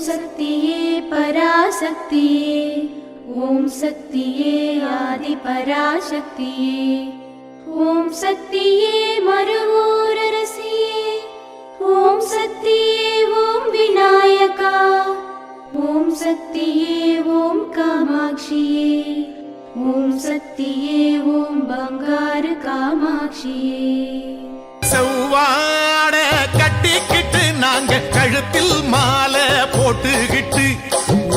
शक्तिये पराशक्तिये। ॐ शक्तिये आदिपराशक्तिये। ॐ शक्तिये मरु ॐ शक्तिये ॐ विनायका। ॐ शक्तिये ॐ कामाक्षिये। ॐ शक्तिये ॐ बङ्गारकामाक्षिये கட்டிக்கிட்டு நாங்க கழுத்தில் மாலை போட்டுக்கிட்டு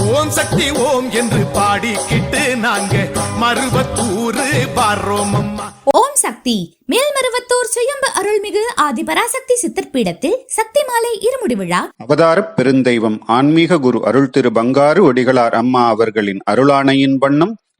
ஓம் சக்தி ஓம் என்று பாடிக்கிட்டு நாங்க மருவத்தூரு வர்றோம் அம்மா. ஓம் சக்தி மேல்மருவத்தூர் சுயம்பு அருள்மிகு ஆதிபராசக்தி சித்தர் பீடத்தில் சக்தி மாலை இருமுடி விழா. அவதாரப் பெருந்தெய்வம் ஆன்மீக குரு அருள் திரு பங்காரு ஒடிகளார் அம்மா அவர்களின் அருளாணையின் வண்ணம்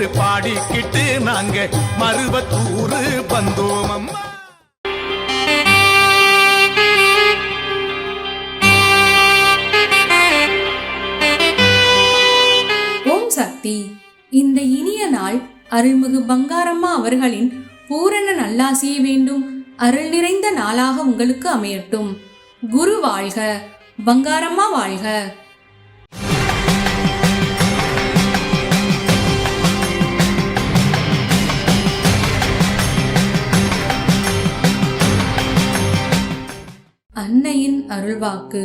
ஓம் என்று பாடிக்கிட்டு நாங்க மருவத்தூரு வந்தோம் அம்மா. ஓம் சக்தி. இந்த இனிய நாள் அருள்மிகு பங்காரம்மா அவர்களின் பூரண நல்லாசிய வேண்டும் அருள் நிறைந்த நாளாக உங்களுக்கு அமையட்டும். குரு வாழ்க பங்காரம்மா வாழ்க. அருள்வாக்கு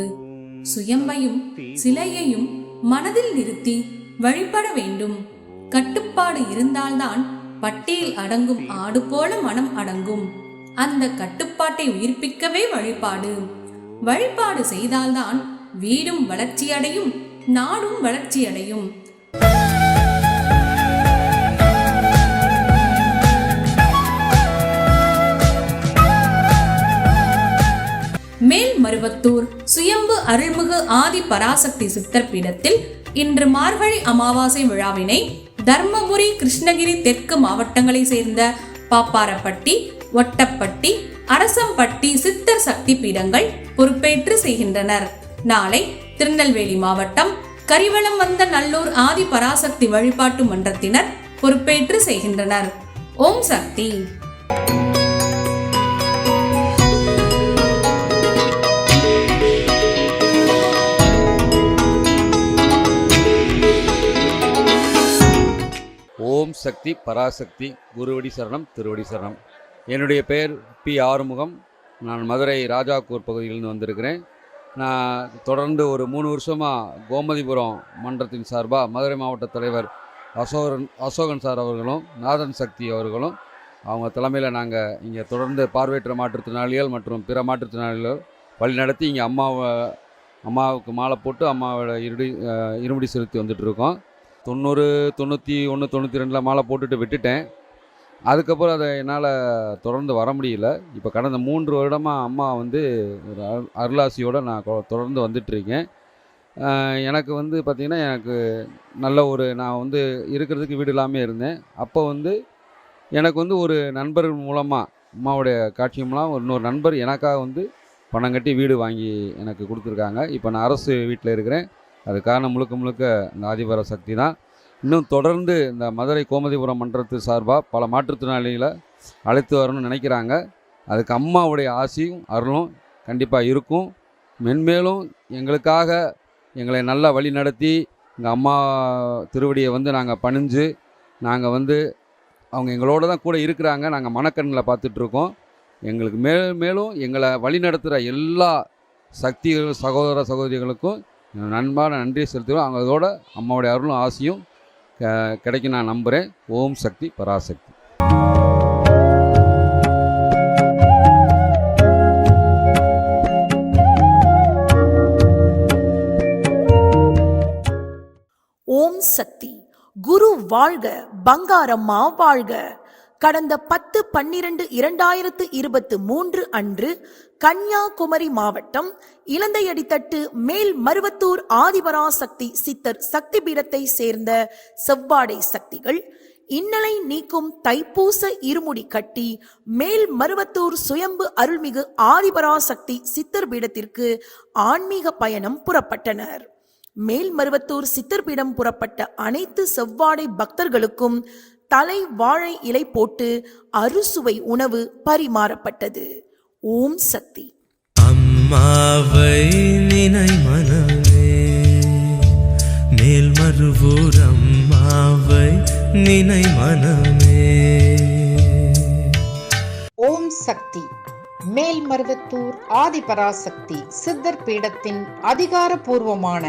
சுயம்பையும் சிலையையும் மனதில் நிறுத்தி வழிபட வேண்டும். கட்டுப்பாடு இருந்தால்தான் பட்டியில் அடங்கும் ஆடு போல மனம் அடங்கும். அந்த கட்டுப்பாட்டை உயிர்ப்பிக்கவே வழிபாடு. வழிபாடு செய்தால்தான் வீடும் வளர்ச்சியடையும் நாடும் வளர்ச்சியடையும். மேல்மருவத்தூர் சுயம்பு அருள்மிகு ஆதி பராசக்தி சித்தர் பீடத்தில் இன்று மார்கழி அமாவாசை விழாவினை தர்மபுரி கிருஷ்ணகிரி தெற்கு மாவட்டங்களை சேர்ந்த பாப்பாரப்பட்டி ஒட்டப்பட்டி அரசம்பட்டி சித்தர் சக்தி பீடங்கள் பொறுப்பேற்று செய்கின்றனர். நாளை திருநெல்வேலி மாவட்டம் கரிவளம் வந்த நல்லூர் ஆதி பராசக்தி வழிபாட்டு மன்றத்தினர் பொறுப்பேற்று செய்கின்றனர். ஓம் சக்தி. சக்தி பராசக்தி குருவடி சரணம் திருவடி சரணம். என்னுடைய பெயர் பி. ஆறுமுகம். நான் மதுரை ராஜாக்கூர் பகுதியிலிருந்து வந்திருக்கிறேன். நான் தொடர்ந்து ஒரு மூணு வருஷமாக கோமதிபுரம் மன்றத்தின் சார்பாக மதுரை மாவட்ட தலைவர் அசோகன் அசோகன் சார் அவர்களும் நாதன் சக்தி அவர்களும் அவங்க தலைமையில் நாங்கள் இங்கே தொடர்ந்து பார்வையற்ற மாற்றுத்திறனாளிகள் மற்றும் பிற மாற்றுத்திறனாளிகள் வழிநடத்தி இங்கே அம்மாவை அம்மாவுக்கு மாலை போட்டு அம்மாவோட இருடி இருமுடி செலுத்தி வந்துட்டு இருக்கோம். தொண்ணூறு தொண்ணூற்றி ஒன்று தொண்ணூற்றி ரெண்டில் மாலை போட்டுட்டு விட்டுட்டேன். அதுக்கப்புறம் அதை என்னால் தொடர்ந்து வர முடியல. இப்போ கடந்த மூன்று வருடமாக அம்மா வந்து ஒரு அருளாசியோடு நான் கொ- தொடர்ந்து வந்துட்டுருக்கேன். எனக்கு வந்து பார்த்திங்கன்னா எனக்கு நல்ல ஒரு நான் வந்து இருக்கிறதுக்கு வீடு இல்லாமல் இருந்தேன். அப்போ வந்து எனக்கு வந்து ஒரு நண்பர் மூலமாக அம்மாவுடைய காட்சி மூலம் இன்னொரு நண்பர் எனக்காக வந்து பணம் கட்டி வீடு வாங்கி எனக்கு கொடுத்துருக்காங்க. இப்போ நான் அரசு வீட்டில் இருக்கிறேன். அது காரணம் முழுக்க முழுக்க இந்த ஆதிபர சக்தி தான். இன்னும் தொடர்ந்து இந்த மதுரை கோமதிபுரம் மன்றத்து சார்பாக பல மாற்றுத்திறனாளிகளை அழைத்து வரணும்னு நினைக்கிறாங்க. அதுக்கு அம்மாவுடைய ஆசையும் அருளும் கண்டிப்பாக இருக்கும். மென்மேலும் எங்களுக்காக எங்களை நல்லா வழி நடத்தி எங்கள் அம்மா திருவடியை வந்து நாங்கள் பணிஞ்சு நாங்கள் வந்து அவங்க எங்களோட தான் கூட இருக்கிறாங்க. நாங்கள் மனக்கண்ணில் பார்த்துட்ருக்கோம். எங்களுக்கு மேலும் மேலும் எங்களை வழி நடத்துகிற எல்லா சக்திகளும் சகோதர சகோதரிகளுக்கும் நண்பான நன்றியை செலுத்துகிறோம் அவங்களோட அம்மாவுடைய அருளும் ஆசையும் கிடைக்கும் நான் நம்புகிறேன் ஓம் சக்தி பராசக்தி. ஓம் சக்தி. குரு வாழ்க பங்காரம்மா வாழ்க. கடந்த பத்து பன்னிரண்டு இரண்டாயிரத்து இருபத்து மூன்று அன்று கன்னியாகுமரி மாவட்டம் இலந்தையடித்தட்டு மேல் மருவத்தூர் ஆதிபராசக்தி சித்தர் சக்தி பீடத்தை சேர்ந்த செவ்வாடை சக்திகள் இன்னலை நீக்கும் தைப்பூச இருமுடி கட்டி மேல் மருவத்தூர் சுயம்பு அருள்மிகு ஆதிபராசக்தி சித்தர் பீடத்திற்கு ஆன்மீக பயணம் புறப்பட்டனர். மேல் மருவத்தூர் சித்தர்பீடம் புறப்பட்ட அனைத்து செவ்வாடை பக்தர்களுக்கும் தலை வாழை இலை போட்டு அறுசுவை உணவு பரிமாறப்பட்டது. ஓம் சக்தி. அம்மாவை நினை மனமே மேல்மருவூர் அம்மாவை நினை மனமே ஓம் சக்தி. மேல்மருவத்தூர் ஆதிபராசக்தி சித்தர் பீடத்தின் அதிகாரப்பூர்வமான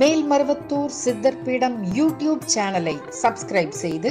மேல்மருவத்தூர் சித்தர் பீடம் யூடியூப் சேனலை சப்ஸ்கிரைப் செய்து